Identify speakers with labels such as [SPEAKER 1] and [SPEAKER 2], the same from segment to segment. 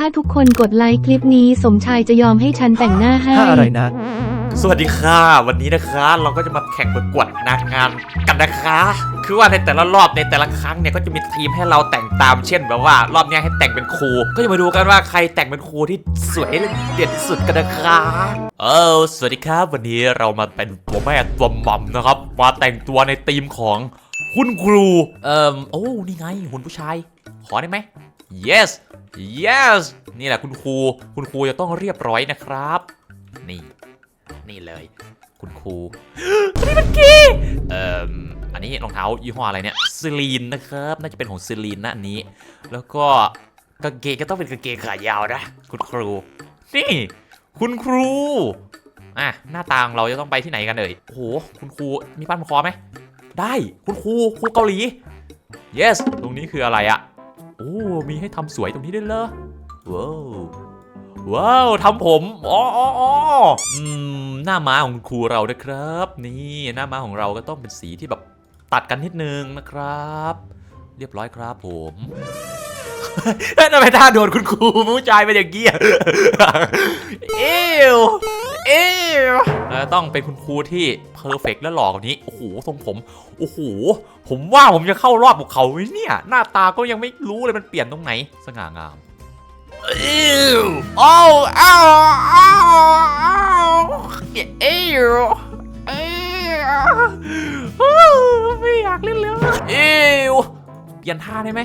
[SPEAKER 1] ถ้าทุกคนกดไลค์คลิปนี้สมชายจะยอมให้ฉันแต่งหน้าให้
[SPEAKER 2] ถ้าอะไรนะ
[SPEAKER 3] สวัสดีค่ะวันนี้นะคะ เราก็จะมาแข่งประกวดนางงามกันนะคะ คือว่าในแต่ละรอบในแต่ละครั้งเนี่ยก็จะมีทีมให้เราแต่งตามเช่นแบบว่ารอบเนี้ยให้แต่งเป็นครู ก็จะมาดูกันว่าใครแต่งเป็นครูที่สวยและเด่นที่สุดกันนะคะเออสวัสดีครับวันนี้เรามาเป็นตัวแม่ตัวหม่ำนะครับมาแต่งตัวในธีมของคุณครูเอ่อโอ้นี่ไงหุ่นผู้ชายขอได้ไหม yes yes นี่แหละคุณครู คุณครูจะต้องเรียบร้อยนะครับ นี่ นี่เลย คุณครูอันนี้มันกีเอ่ออันนี้รองเท้ายี่ห้ออะไรเนี่ยซิลีนนะครับ น่าจะเป็นของซิลีนนะอันนี้ แล้วก็กางเกงก็ต้องเป็นกางเกงขายาวนะ คุณครู นี่ คุณครูอะหน้าต่างเราจะต้องไปที่ไหนกันเอ่ยโอ้โห คุณครู มีปั้นคอไหม ได้ คุณครู ครูเกาหลี yes ตรงนี้คืออะไรอะ โอ้ มีให้ทำสวยตรงนี้ด้วยเหรอว้าวว้าวทำผมอ๋ออ๋ออ๋ออืมหน้าม้าของครูเรานะครับ นี่หน้าม้าของเราก็ต้องเป็นสีที่แบบตัดกันนิดนึงนะครับ เรียบร้อยครับผมเฮ้ยทำไมท่าโดนคุณครูผู้ชายเป็นอย่างนี้อะเอว เอวแล้วต้องเป็นคุณครูที่เพอร์เฟกและหล่อกว่านี้ โอ้โห ทรงผม โอ้โห ผมว่าผมจะเข้ารอบกับเขาไหมเนี่ย หน้าตาก็ยังไม่รู้เลยมันเปลี่ยนตรงไหน สง่างามอิวอ้าวอ้าวอ้าวอ้าวอิวอิวไม่อยากเล่นแล้วอิวเปลี่ยนท่าได้ไหม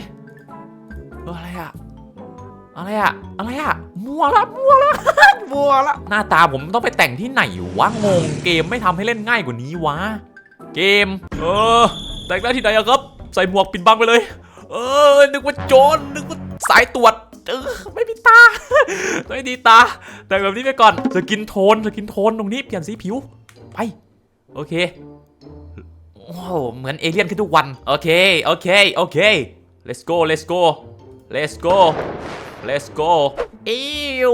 [SPEAKER 3] เอออะไรอะ อะไรอะอะไรอะมัวละมัวละ มัวละหน้าตาผมต้องไปแต่งที่ไหนวะงงเกมไม่ทำให้เล่นง่ายกว่านี้วะ เกม เออ แต่งได้ที่ไหนอะครับ ใส่หมวกปิดบังไปเลย เออ นึกว่าโจรนึกว่าสายตรวจเออไม่มีตาไม่ดีตา แต่งแบบนี้ไปก่อนสกินโทนสกินโทนตรงนี้เปลี่ยนสีผิวไปโอเคโอ้โหเหมือนเอเลี่ยนขึ้นทุกวัน โอเค โอเค โอเค let's go let's go let's go let's go อิว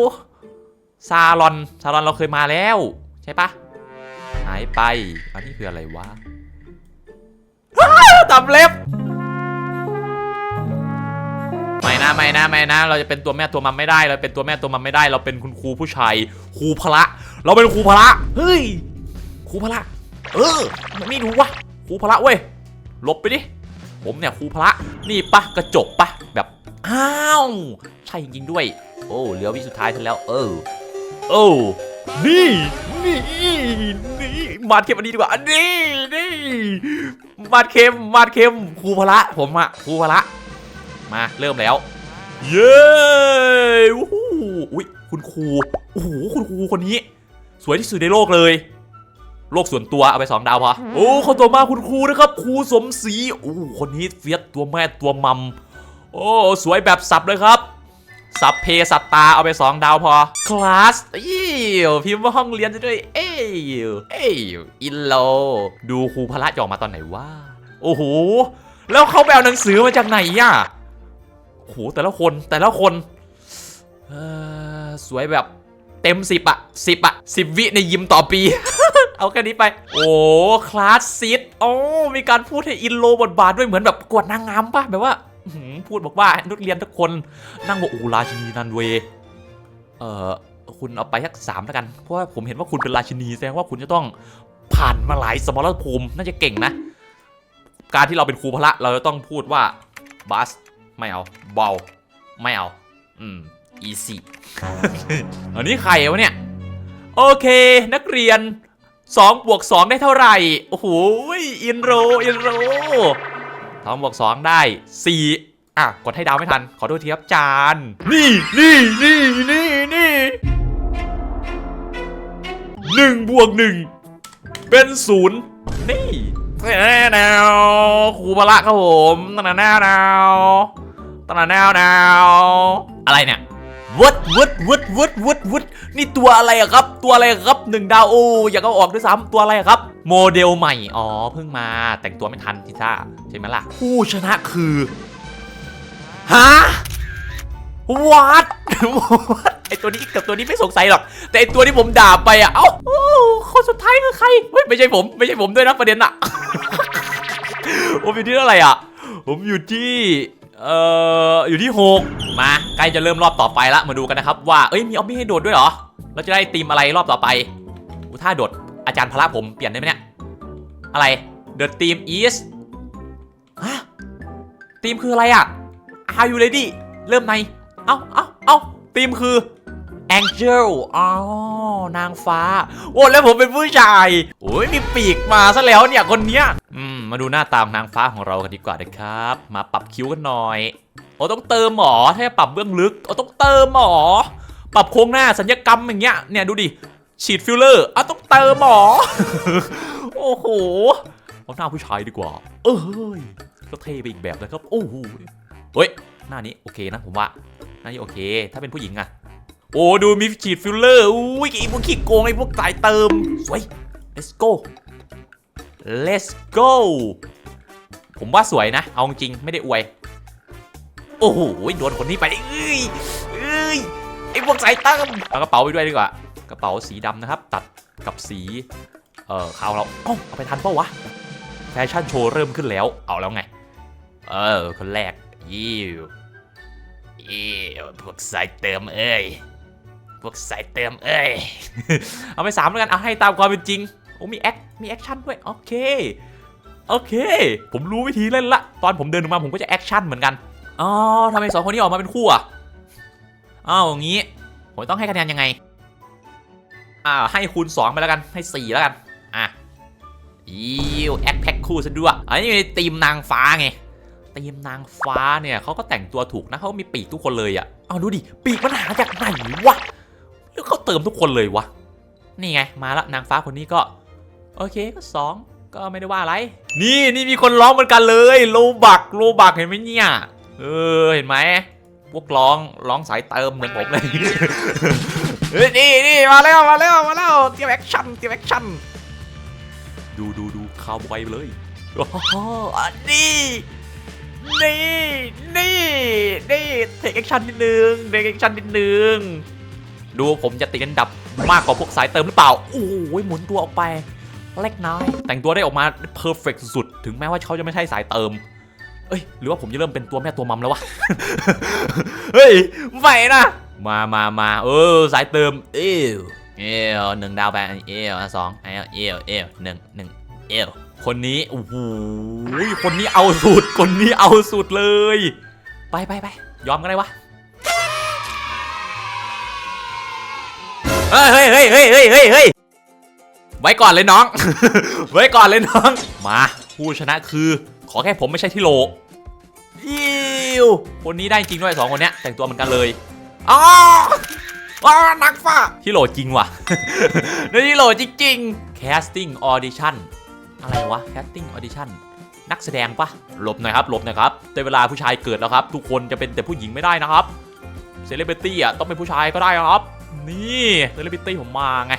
[SPEAKER 3] ซาลอน ซาลอนเราเคยมาแล้ว ใช่ปะหายไป อันนี้คืออะไรวะทำเล็บ ไม่นะไม่นะไม่นะ เราจะเป็นตัวแม่ตัวมัมไม่ได้ เราเป็นตัวแม่ตัวมัมไม่ได้ เราเป็นคุณครูผู้ชาย ครูพละ เราเป็นครูพละ เฮ้ย ครูพละ เออ ไม่รู้วะ ครูพละเว้ยหลบไปดิ ผมเนี่ยครูพละ นี่ปะกระจกปะ อ้าว ใช่จริงด้วย โอ้เหลือวิสุดท้ายทันแล้ว เออ โอ้นี่นี่นี่มาดเข็มอันนี้ดีกว่านี่นี่มาดเข็มมาดเข็มครูพละผมอะครูพละมาเริ่มแล้ว เย้วู้ฮู้อุ้ยคุณครูโอ้โหคุณครูคนนี้ สวยที่สุดในโลกเลย โลกส่วนตัวเอาไปสองดาวพอโอ้คนต่อมาคุณครูนะครับครูสมศรีโอ้คนนี้เฟียสตัวแม่ตัวมัม โอ้สวยแบบสับเลยครับ สับเพสัตตาเอาไปสองดาวพอ คลาสอิวพิมพ์ว่าห้องเรียนจะด้วย เอ้ยเอ้ยอินโล ดูครูพละจะออกมาตอนไหนวะโอ้โห แล้วเขาไปเอาหนังสือมาจากไหนอะโหแต่ละคนแต่ละคนเออสวยแบบเต็มสิบอะสิบอะสิบวิในยิมต่อปี เอาแค่นี้ไป โอ้คลาสซิตโอ้มีการพูดให้อินโลบทบาทด้วยเหมือนแบบประกวดนางงามปะแบบว่า พูดบอกว่านักเรียนทุกคนนั่งบอกโอ้ราชินีนันเวย์เอ่อคุณเอาไปสักสามแล้วกัน เพราะว่าผมเห็นว่าคุณเป็นราชินีแสดงว่าคุณจะต้องผ่านมาหลายสมรภูมิน่าจะเก่งนะ การที่เราเป็นครูพละเราจะต้องพูดว่าบัสไม่เอาเบาไม่เอา อืม easy อันนี้ใครวะเนี่ย โอเค นักเรียน2บวก2ได้เท่าไหร่ โอ้โหอินโร อินโร องบวก2ได้4อะกดให้ดาวไม่ทัน ขอโทษทีครับจาน นี่นี่นี่นี่นี่หนึ่งบวกหนึ่งเป็นศูนย์นี่แน่แนวครูพละครับผมตั้งแนวแนวตั้งแนวแนวอะไรเนี่ยวุดวุดวุดวุดวุดวุดนี่ตัวอะไรครับ ตัวอะไรครับหนึ่งดาวโอ้อยากเอาออกด้วยซ้ำตัวอะไรครับ โมเดลใหม่ อ๋อ เพิ่งมาแต่งตัวไม่ทันทิซ่าใช่ไหมล่ะ ผู้ชนะคือฮะวัดไอตัวนี้กับตัวนี้ไม่สงสัยหรอก แต่ไอตัวที่ผมด่าไปอะ เอ้าโอ้คนสุดท้ายคือใครเฮ้ยไม่ใช่ผมไม่ใช่ผมด้วยนะประเด็นอะผมอยู่ที่เท่าไหร่อะ ผมอยู่ที่เอ่ออยู่ที่หกมาใกล้จะเริ่มรอบต่อไปละมาดูกันนะครับว่าเอ้ยมีออบบี้ให้โดดด้วยเหรอเราจะได้ทีมอะไรรอบต่อไปอูถ้าโดด อาจารย์พละผมเปลี่ยนได้ไหมเนี่ย อะไร The Team is ฮะทีมคืออะไรอะ Are you ready เริ่มใน เอ้าเอ้าเอ้าทีมคือ Angel อ๋อนางฟ้า โอ้แล้วผมเป็นผู้ชาย โอ้ยมีปีกมาซะแล้วเนี่ยคนเนี้ย อืม มาดูหน้าตามนางฟ้าของเรากันดีกว่านะครับ มาปรับคิ้วกันหน่อย โอ้ต้องเติมหมอถ้าจะปรับเบื้องลึก โอ้ต้องเติมหมอ ปรับโครงหน้าสัญญกรรมอย่างเงี้ย เนี่ยดูดิ ฉีดฟิลเลอร์อะต้องเติมหมอ โอ้โหเอาหน้าผู้ชายดีกว่า เอ้ยก็เทไปอีกแบบนะครับ โอ้โหเฮ้ย หน้านี้โอเคนะผมว่า หน้านี้โอเค ถ้าเป็นผู้หญิงอะโอ้ดูมีฉีดฟิลเลอร์ อุ้ยไอพวกขี้โกงไอพวกสายเติม สวย let's go let's go ผมว่าสวยนะ เอาจริงไม่ได้อวย โอ้โหโดนคนนี้ไปเอ้ยเอ้ยไอพวกสายเติมเอากระเป๋าไปด้วยดีกว่า กระเป๋าสีดำนะครับ ตัดกับสีเอ่อขาวเราเอ้าเอาไปทันเปล่าวะแฟชั่นโชว์เริ่มขึ้นแล้วเอาแล้วไง เออ คนแรกยิวยิวพวกสายเติมเอ้ยพวกสายเติมเอ้ย เอาไปสามแล้วกันเอาให้ตามความเป็นจริงโอ้มีแอค มีแอคชั่นด้วย โอเค โอเค ผมรู้วิธีเล่นละ ตอนผมเดินออกมาผมก็จะแอคชั่นเหมือนกัน อ๋อทำไมสองคนนี้ออกมาเป็นคู่อะอ้าวอย่างนี้ ผมต้องให้คะแนนยังไง อ่าให้คูณ 2 ไปแล้วกันให้4แล้วกันอะยิวแอคแพ็คคู่ซะด้วยอันนี้ทีมนางฟ้าไงทีมนางฟ้าเนี่ยเขาก็แต่งตัวถูกนะเขามีปีกทุกคนเลยอะ่ะเอาดูดิปีกมันหาจากไหนวะแล้วเขาเติมทุกคนเลยวะนี่ไงมาละนางฟ้าคนนี้ก็โอเคก็สองก็ไม่ได้ว่าอะไร นี่นี่มีคนร้องเหมือนกันเลยโลบักโลบักเห็นไหมเนี่ยเออเห็นไหมพวกร้องร้องสายเติมเหมือนผมเลย เฮ้ยนี่นี่มาแล้วมาแล้วมาแล้วเตรียมแอคชั่นเตรียมแอคชั่นดูดูดูคาวบอยไปเลยโอ้โหอันนี้นี่นี่นี่เทคแอคชั่นนิดนึงเทคแอคชั่นนิดนึงดูผมจะติดอันดับมากกว่าพวกสายเติมหรือเปล่าโอ้ยหมุนตัวออกไปเล็กน้อยแต่งตัวได้ออกมาเพอร์เฟกสุดๆถึงแม้ว่าเขาจะไม่ใช่สายเติมเอ้ยหรือว่าผมจะเริ่มเป็นตัวแม่ตัวมัมแล้ววะเฮ้ยไม่นะ มามามาเออสายเติมเอวเอวหนึ่งดาวไปเอวสองเอวเอวเอวหนึ่งหนึ่งเอวคนนี้โอ้โหคนนี้เอาสุด คนนี้เอาสุดเลย ไปไปไปยอมกันได้วะเฮ้ยเฮ้ยเฮ้ยเฮ้ยเฮ้ยเฮ้ยเฮ้ยไว้ก่อนเลยน้อง ไว้ก่อนเลยน้อง มาผู้ชนะคือ ขอแค่ผมไม่ใช่ที่โลยิวคนนี้ได้จริงด้วยสองคนเนี้ยแต่งตัวเหมือนกันเลย อ๋อนักฟ้าที่โหลจริงว่ะนี่ที่โหลจริงๆ casting audition อะไรวะ casting audition นักแสดงปะหลบหน่อยครับหลบหน่อยครับแต่เวลาผู้ชายเกิดแล้วครับ ทุกคนจะเป็นแต่ผู้หญิงไม่ได้นะครับเซเลบริตี้อะต้องเป็นผู้ชายก็ได้ครับ นี่เซเลบริตี้ผมมาไง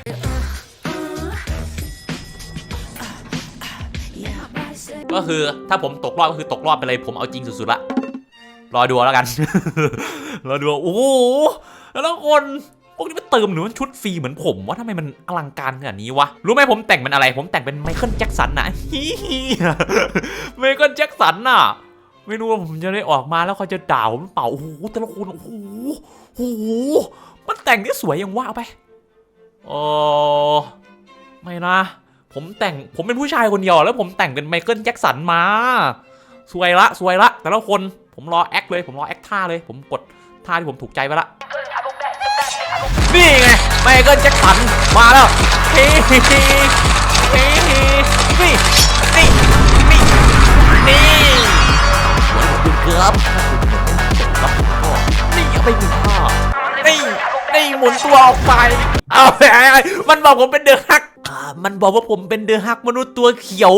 [SPEAKER 3] ก็คือถ้าผมตกรอบก็คือตกรอบไปเลยผมเอาจริงสุดๆละรอดูแล้วกัน เรอดูโอ้โหแล้วคนพวกนี้มันเติมหรือมันชุดฟรีเหมือนผมว่าทำไมมันอลังการขนาดนี้วะ รู้ไหมผมแต่งเป็นอะไร ผมแต่งเป็นไมเคิลแจ็คสันนะฮิฮิไมเคิลแจ็คสันน่ะ ไม่รู้ว่าผมจะได้ออกมาแล้วเขาจะด่าผมเปล่า โอ้โหแต่ละคนโอ้โหโอ้โหมันแต่งได้สวยยังว่าไปโอ้ไม่นะ ผมแต่งผมเป็นผู้ชายคนเดียวแล้วผมแต่งเป็นไมเคิลแจ็คสันมา สวยละสวยละ แต่ละคนผมรอแอคเลย ผมรอแอคท่าเลย ผมกด ท่าที่ผมถูกใจไปละ นี่ไงไมเคิลแจ็คสันมาแล้วเฮ้เฮ้เฮ้เฮ้นี่นี่นี่นี่ดูเกือบนี่เอาไปหนึ่งท่านี่นี่หมุนตัวออกไป เอาไอ้ไอ้มันบอกผมเป็นเดอะฮักอ่ามันบอกว่าผมเป็นเดอะฮักมนุษย์ตัวเขียว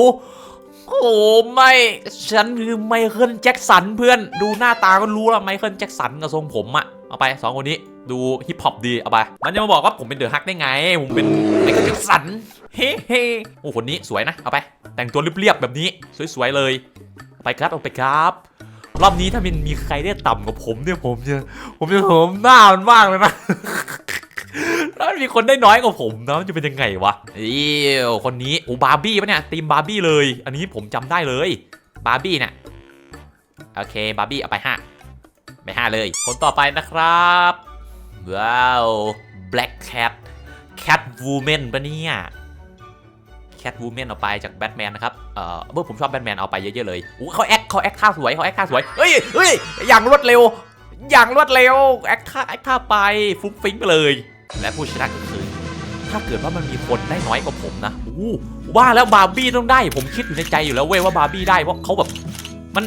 [SPEAKER 3] โอ้ไม่ ฉันคือไมเคิลแจ็คสันเพื่อน ดูหน้าตาก็รู้แล้วไมเคิลแจ็คสันกับทรงผมอะเอาไปสองคนนี้ดูฮิปฮอปดีเอาไป มันจะมาบอกว่าผมเป็นเดอะฮักได้ไง ผมเป็นไมเคิลแจ็คสัน เฮ้เฮ้โอ้คนนี้สวยนะ เอาไป แต่งตัวเรียบๆแบบนี้ สวยๆเลย ไปครับเอาไปครับรอบนี้ถ้ามันมีใครได้ต่ำกว่าผมเนี่ยผมจะผมจะผมหน้ามันมากเลยนะ ถ้ามีคนได้น้อยกว่าผมนะจะเป็นยังไงวะเอ้วคนนี้อ้บาร์บี้ปะเนี่ยทีมบาร์บี้เลย อันนี้ผมจำได้เลยบาร์บี้เนี่ยโอเคบาร์บี้เอาไปห้าไปห้าเลย คนต่อไปนะครับ ว้าว Black Cat Cat Woman ปะเนี่ย Cat Woman เอาไปจากแบทแมนนะครับ เอ่อเมื่อผมชอบแบทแมนเอาไปเยอะๆเลยอู้เขาแอคเขาแอคท่าสวยเขาแอคท่าสวย เฮ้ยเฮ้ยอย่างรวดเร็ว อย่างรวดเร็ว แอคท่าแอคท่าไปฟุ้งฟิ้งไปเลย และผู้ชนะก็คือ ถ้าเกิดว่ามันมีคนได้น้อยกว่าผมนะอู้ว่าแล้วบาร์บี้ต้องได้ ผมคิดอยู่ในใจอยู่แล้วเว้ยว่าบาร์บี้ได้เพราะเขาแบบมัน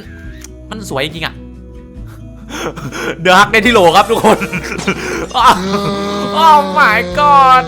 [SPEAKER 3] มันสวยจริงอะเดือฮักในที่โหลครับทุกคนโอ้ my god